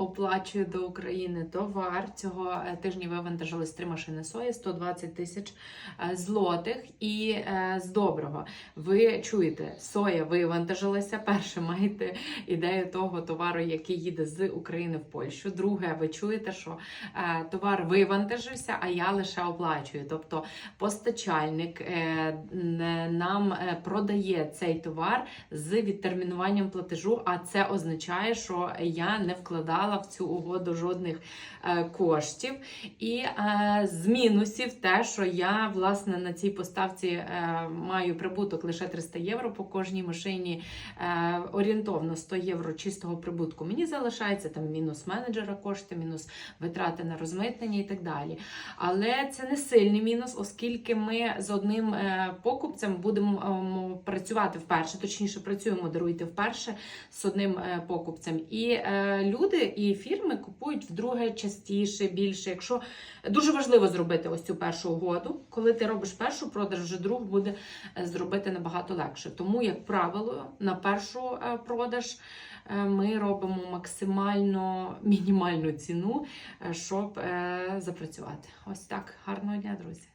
оплачую до України товар. Цього е, тижня вивантажились три машини сої, 120 тисяч е, злотих. І е, з доброго ви чуєте, соя вивантажилася. Перше, маєте ідею того товару, який їде з України в Польщу. Друге, ви чуєте, що товар вивантажився, а я лише оплачую. Тобто постачальник нам продає цей товар з відтермінуванням платежу, а це означає, що я не вкладала в цю угоду жодних е, коштів. І е, з мінусів те, що я власне на цій поставці е, маю прибуток лише 300 євро по кожній машині, орієнтовно 100 євро чистого прибутку. Мені залишається там мінус менеджера кошти, мінус витрати на розмитнення і так далі. Але це не сильний мінус, оскільки ми з одним покупцем будемо ем, працювати вперше, точніше працюємо, даруйте вперше з одним покупцем. І е, і фірми купують вдруге частіше, більше. Якщо дуже важливо зробити ось цю першу угоду, коли ти робиш першу продаж, вже друг буде е, зробити набагато легше. Тому, як правило, на першу е, продаж е, ми робимо максимально мінімальну ціну, щоб запрацювати. Ось так. Гарного дня, друзі.